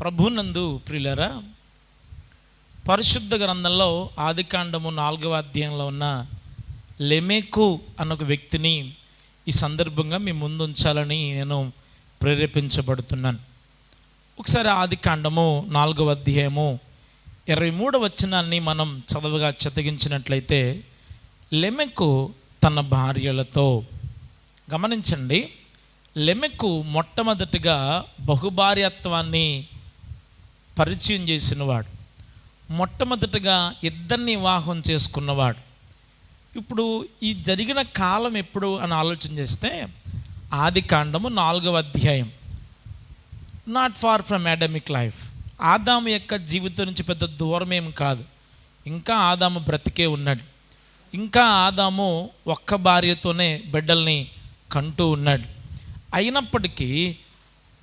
ప్రభునందు ప్రియులరా పరిశుద్ధ గ్రంథంలో ఆదికాండము నాలుగవ అధ్యాయంలో ఉన్న లెమెకు అన్న ఒక వ్యక్తిని ఈ సందర్భంగా మీ ముందు ఉంచాలని నేను ప్రేరేపించబడుతున్నాను. ఒకసారి ఆదికాండము నాలుగవ అధ్యాయము ఇరవై మూడవ వచనాన్ని మనం చదవగా చెతగించినట్లయితే లెమెకు తన భార్యలతో గమనించండి లెమెకు మొట్టమొదటిగా బహుభార్యత్వాన్ని పరిచయం చేసినవాడు. మొట్టమొదటగా ఇద్దరిని వివాహం చేసుకున్నవాడు. ఇప్పుడు ఈ జరిగిన కాలం ఎప్పుడు అని ఆలోచన చేస్తే ఆది కాండము నాలుగవ అధ్యాయం. Not far from adamic life ఆదాము యొక్క జీవితం నుంచి పెద్ద దూరం ఏం కాదు. ఇంకా ఆదాము బ్రతికే ఉన్నాడు. ఇంకా ఆదాము ఒక్క భార్యతోనే బిడ్డల్ని కంటూ ఉన్నాడు. అయినప్పటికీ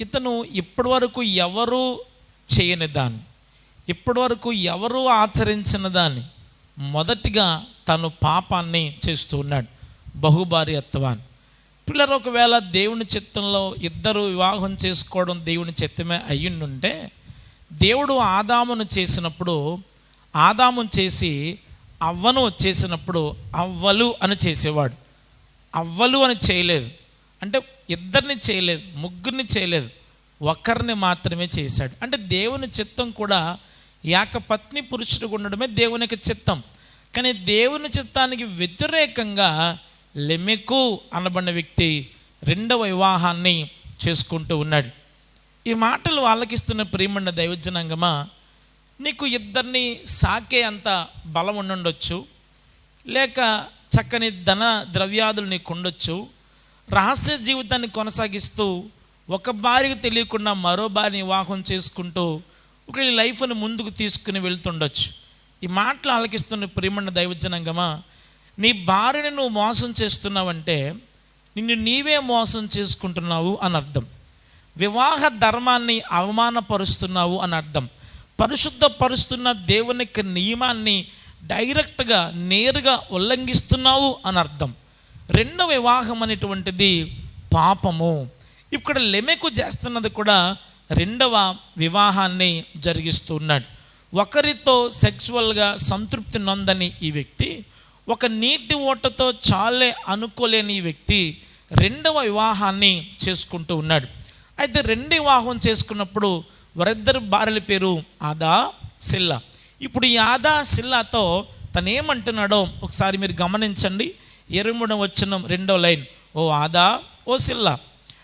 ఇతను ఇప్పటివరకు ఎవరు చేయని దాన్ని. ఇప్పటివరకు ఎవరు ఆచరించిన దాన్ని? మొదటిగా తను పాపాన్ని చేస్తూ ఉన్నాడు. బహుభార్యత్వాన్ని. పిల్లలు ఒకవేళ దేవుని చిత్తంలో ఇద్దరు వివాహం చేసుకోవడం దేవుని చిత్తమే అయ్యిండుంటే దేవుడు ఆదామును చేసినప్పుడు ఆదాము చేసి అవ్వను చేసినప్పుడు అవ్వలు అని చేసేవాడు. అవ్వలు అని చేయలేదు. అంటే ఇద్దరిని చేయలేదు ముగ్గురిని చేయలేదు. ఒకరిని మాత్రమే చేశాడు. అంటే దేవుని చిత్తం కూడా యాక పత్ని పురుషుడు ఉండడమే దేవునికి చిత్తం. కానీ దేవుని చిత్తానికి వ్యతిరేకంగా లెమెకు అనబడిన వ్యక్తి రెండవ వివాహాన్ని చేసుకుంటూ ఉన్నాడు. ఈ మాటలు వాళ్ళకిస్తున్న ప్రియమండ దైవజనాంగమా నీకు ఇద్దరిని సాకే అంత బలం ఉండుండొచ్చు లేక చక్కని ధన ద్రవ్యాదులు నీకు ఉండొచ్చు రహస్య జీవితాన్ని కొనసాగిస్తూ ఒక భార్యకు తెలియకుండా మరో భార్యని వివాహం చేసుకుంటూ ఒక లైఫ్ను లైఫ్ని ముందుకు తీసుకుని వెళ్తుండొచ్చు. ఈ మాటలు ఆలకిస్తున్న ప్రియమండ దైవజనంగమా నీ భార్యని నువ్వు మోసం చేస్తున్నావంటే నిన్ను నీవే మోసం చేసుకుంటున్నావు అని అర్థం. వివాహ ధర్మాన్ని అవమానపరుస్తున్నావు అని అర్థం. పరిశుద్ధపరుస్తున్న దేవుని యొక్క నియమాన్ని డైరెక్ట్గా నేరుగా ఉల్లంఘిస్తున్నావు అని అర్థం. రెండవ వివాహం అనేటువంటిది పాపము. ఇక్కడ లెమెకు చేస్తున్నది కూడా రెండవ వివాహాన్ని జరిగిస్తున్నాడు ఒకరితో సెక్సువల్గా సంతృప్తి నొందని ఈ వ్యక్తి ఒక నీటి ఓటతో చాలే అనుకోలేని ఈ వ్యక్తి రెండవ వివాహాన్ని చేసుకుంటూ ఉన్నాడు. అయితే రెండు వివాహం చేసుకున్నప్పుడు వారిద్దరు భార్యల పేరు ఆదా సిల్లా. ఇప్పుడు ఈ ఆదా సిల్లాతో తను ఏమంటున్నాడో ఒకసారి మీరు గమనించండి. ఇరవై మూడవ వచ్చిన రెండో లైన్. ఓ ఆదా ఓ సిల్లా.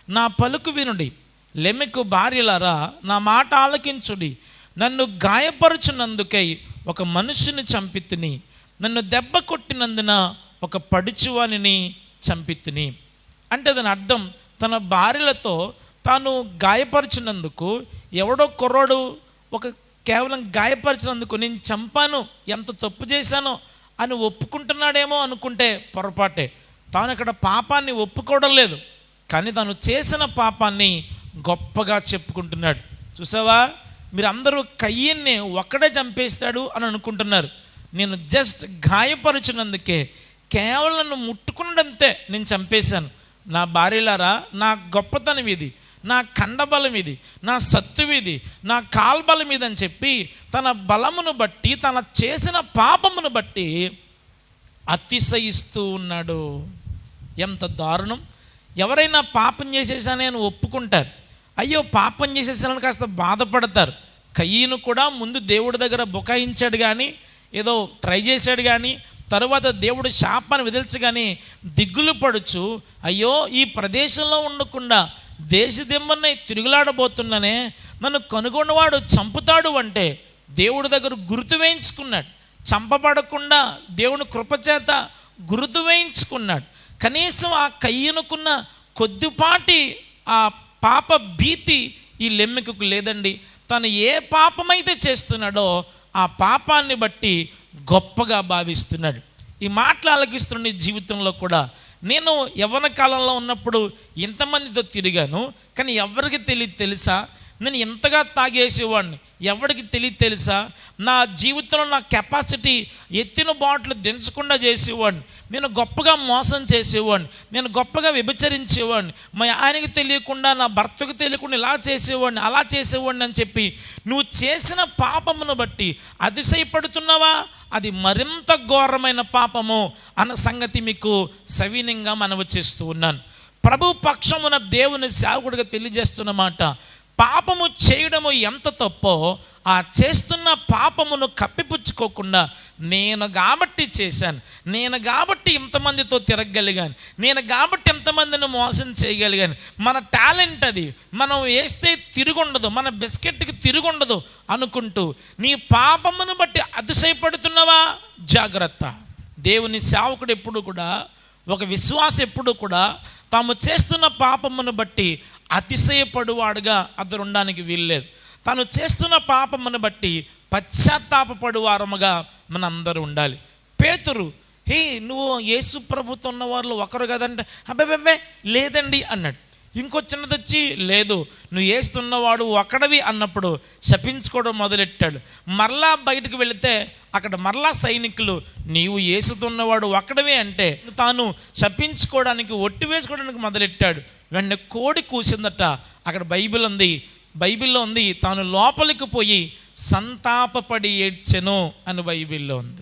నా పలుకు వినుడి. లెమెకు భార్యలారా నా మాట ఆలకించుడి. నన్ను గాయపరుచున్నందుకై ఒక మనుషుని చంపితిని. నన్ను దెబ్బ కొట్టినందున ఒక పడుచువానిని చంపితిని. అంటే దాని అర్థం తన భార్యలతో తాను గాయపరిచినందుకు ఎవడో కుర్రాడు ఒక కేవలం గాయపరిచినందుకు నేను చంపాను ఎంత తప్పు చేశానో అని ఒప్పుకుంటున్నాడేమో అనుకుంటే పొరపాటే. తాను ఇక్కడ పాపాన్ని ఒప్పుకోవడం లేదు. కానీ తను చేసిన పాపాన్ని గొప్పగా చెప్పుకుంటున్నాడు. చూసావా? మీరు అందరూ కయ్యన్ని ఒక్కడే చంపేస్తాడు అని అనుకుంటున్నారు. నేను జస్ట్ గాయపరిచినందుకే కేవలం నన్ను ముట్టుకున్నదంతే నేను చంపేశాను. నా భార్యలారా నా గొప్పతనం ఇది. నా కండబలం ఇది. నా సత్తువు ఇది. నా కాల్బలం ఇది అని చెప్పి తన బలమును బట్టి తన చేసిన పాపమును బట్టి అతిశయిస్తూ ఉన్నాడు. ఎంత దారుణం! ఎవరైనా పాపం చేసేసానే అని ఒప్పుకుంటారు. అయ్యో పాపం చేసేసానని కాస్త బాధపడతారు. కయ్యను కూడా ముందు దేవుడి దగ్గర బుకాయించాడు కానీ ఏదో ట్రై చేశాడు కానీ తరువాత దేవుడు శాపాన్ని విదిల్చగానే దిగులు పడుచు అయ్యో ఈ ప్రదేశంలో ఉండకుండా దేశదిమ్మని తిరుగులాడబోతున్నానే నన్ను కనుగొన్నవాడు చంపుతాడు అంటే దేవుడి దగ్గర గుర్తు వేయించుకున్నాడు. చంపబడకుండా దేవుని కృపచేత గుర్తు వేయించుకున్నాడు. కనీసం ఆ కయ్యనుకున్న కొద్దిపాటి ఆ పాప భీతి ఈ లెమ్మికకు లేదండి. తను ఏ పాపమైతే చేస్తున్నాడో ఆ పాపాన్ని బట్టి గొప్పగా భావిస్తున్నాడు. ఈ మాటలు ఆలకిస్తున్న జీవితంలో కూడా నేను యవ్వన కాలంలో ఉన్నప్పుడు ఇంతమందితో తిరిగాను కానీ ఎవరికి తెలియదు తెలుసా? నేను ఎంతగా తాగేసేవాడిని? ఎవరికి తెలియదు తెలుసా? నా జీవితంలో నా కెపాసిటీ ఎత్తిన బాటిల్ దించకుండా చేసేవాడిని. నేను గొప్పగా మోసం చేసేవాడిని. నేను గొప్పగా విభచరించేవాడిని మా ఆయనకి తెలియకుండా నా భర్తకు తెలియకుండా ఇలా చేసేవాడిని అలా చేసేవాడిని అని చెప్పి నువ్వు చేసిన పాపమును బట్టి అతిశయపడుతున్నావా? అది మరింత ఘోరమైన పాపము అన్న సంగతి మీకు సవినంగా మనవి చేస్తూ ఉన్నాను. ప్రభు పక్షమున దేవుని సేవకుడిగా తెలియజేస్తున్న మాట పాపము చేయడము ఎంత తప్పో ఆ చేస్తున్న పాపమును కప్పిపుచ్చుకోకుండా నేను కాబట్టి చేశాను నేను కాబట్టి ఇంతమందితో తిరగగలిగాను నేను కాబట్టి ఎంతమందిని మోసం చేయగలిగాను. మన టాలెంట్ అది మనం వేస్తే తిరుగుండదు మన బిస్కెట్కి తిరుగుండదు అనుకుంటూ నీ పాపమును బట్టి అతిశయపడుతున్నావా? జాగ్రత్త. దేవుని సేవకుడు ఎప్పుడు కూడా ఒక విశ్వాస ఎప్పుడు కూడా తాము చేస్తున్న పాపమును బట్టి అతిశయపడువాడుగా అతను ఉండడానికి వీల్లేదు. తను చేస్తున్న పాపమును బట్టి పశ్చాత్తాపడు వారముగా మన అందరూ ఉండాలి. పేతురు హే నువ్వు యేసు ప్రభుత్వం ఉన్న వాళ్ళు ఒకరు కదంటే అబ్బాబే లేదండి అన్నాడు. ఇంకో చిన్నది వచ్చి లేదు నువ్వు వేస్తున్నవాడు ఒకడవి అన్నప్పుడు శపించుకోవడం మొదలెట్టాడు. మరలా బయటకు వెళితే అక్కడ మరలా సైనికులు నీవు ఏసుతున్నవాడు ఒక్కడవే అంటే తాను శపించుకోవడానికి ఒట్టి వేసుకోవడానికి మొదలెట్టాడు. వెంటనే కోడి కూసిందట. అక్కడ బైబిల్ ఉంది. బైబిల్లో ఉంది తాను లోపలికి పోయి సంతాపపడి ఏడ్చెను అని బైబిల్లో ఉంది.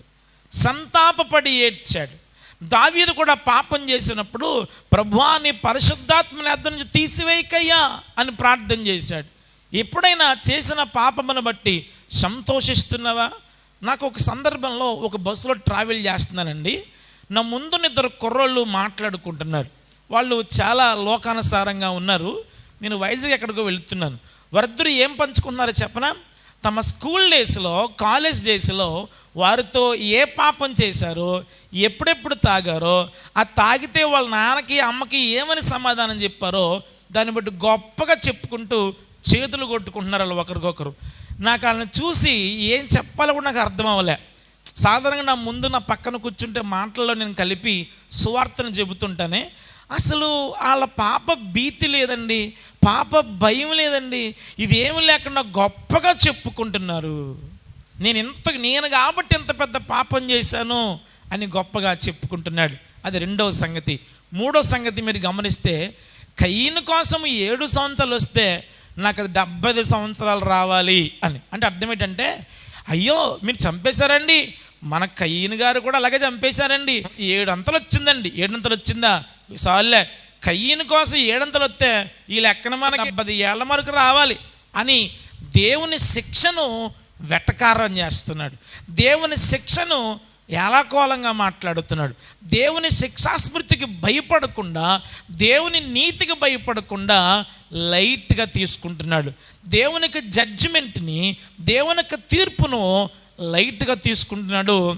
సంతాపపడి ఏడ్చాడు. దావీదు కూడా పాపం చేసినప్పుడు ప్రభువా నీ పరిశుద్ధాత్మని అద్దం నుంచి తీసివేయకయ్యా అని ప్రార్థన చేశాడు. ఎప్పుడైనా చేసిన పాపమును బట్టి సంతోషిస్తున్నావా? నాకు ఒక సందర్భంలో ఒక బస్సులో ట్రావెల్ చేస్తున్నానండి. నా ముందున్న ఇద్దరు కుర్రోళ్ళు మాట్లాడుకుంటున్నారు. వాళ్ళు చాలా లోకానుసారంగా ఉన్నారు. నేను వైజాగ్ ఎక్కడికో వెళుతున్నాను. వరద్దరు ఏం పంచుకున్నారో చెప్పనా? తమ స్కూల్ డేస్లో కాలేజ్ డేస్లో వారితో ఏ పాపం చేశారో ఎప్పుడెప్పుడు తాగారో ఆ తాగితే వాళ్ళ నాన్నకి అమ్మకి ఏమని సమాధానం చెప్పారో దాన్ని బట్టి గొప్పగా చెప్పుకుంటూ చేతులు కొట్టుకుంటున్నారు వాళ్ళు ఒకరికొకరు. నాకు వాళ్ళని చూసి ఏం చెప్పాలో కూడా నాకు అర్థం అవ్వలే. సాధారణంగా నా ముందు నా పక్కన కూర్చుంటే మాటల్లో నేను కలిపి సువార్తను చెబుతుంటానే అసలు వాళ్ళ పాప భీతి లేదండి పాప భయం లేదండి. ఇది ఏమి లేకుండా గొప్పగా చెప్పుకుంటున్నారు. నేను ఇంత నేను కాబట్టి ఇంత పెద్ద పాపం చేశాను అని గొప్పగా చెప్పుకుంటున్నాడు. అది రెండవ సంగతి. మూడో సంగతి మీరు గమనిస్తే కయ్యను కోసం ఏడు సంవత్సరాలు వస్తే నాకు అది డెబ్బై సంవత్సరాలు రావాలి అని. అంటే అర్థం ఏంటంటే అయ్యో మీరు చంపేశారండి. మన కయ్యను గారు కూడా అలాగే చంపేశారండి. ఏడు అంతలు వచ్చిందండి. ఏడంతలు వచ్చిందా? సార్లే కయ్యను కోసం ఏడంతలు వస్తే ఈ లెక్కన మనకి పది ఏళ్ళ వరకు రావాలి అని దేవుని శిక్షను వెటకారం చేస్తున్నాడు. దేవుని శిక్షను ఏలాకోలంగా మాట్లాడుతున్నాడు. దేవుని శిక్షాస్మృతికి భయపడకుండా దేవుని నీతికి భయపడకుండా లైట్గా తీసుకుంటున్నాడు. దేవునికి జడ్జిమెంట్ని దేవునికి తీర్పును లైట్గా తీసుకుంటున్నాడు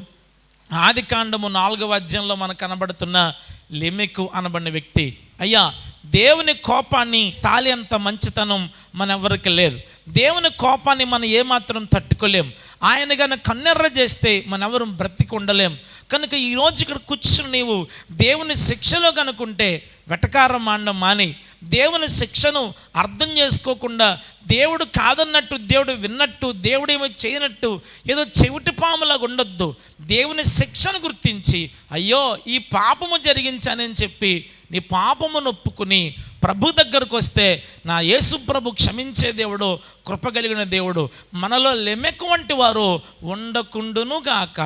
ఆది కాండము నాలుగవ అధ్యాయంలో మనకు కనబడుతున్న లెమెకు అనబడిన వ్యక్తి అయ్యా దేవుని కోపాన్ని తాలి అంత మంచితనం మన ఎవరికి లేదు. దేవుని కోపాన్ని మనం ఏమాత్రం తట్టుకోలేం. ఆయన కనుక కన్నెర్ర చేస్తే మన ఎవరు బ్రతికి ఉండలేం కనుక ఈరోజు ఇక్కడ కూర్చుని నీవు దేవుని శిక్షలో కనుకుంటే వెటకారం మాండం మాని దేవుని శిక్షను అర్థం చేసుకోకుండా దేవుడు కాదన్నట్టు దేవుడు విన్నట్టు దేవుడు ఏమో చేయనట్టు ఏదో చెవిటి పాములాగా ఉండొద్దు. దేవుని శిక్షను గుర్తించి అయ్యో ఈ పాపము జరిగించానని చెప్పి నీ పాపము నొప్పుకుని ప్రభు దగ్గరకు వస్తే నా యేసు ప్రభు క్షమించే దేవుడు కృప కలిగిన దేవుడు మనలో లెమెకు వంటి వారు ఉండకుండును గాక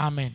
ఆమెన్.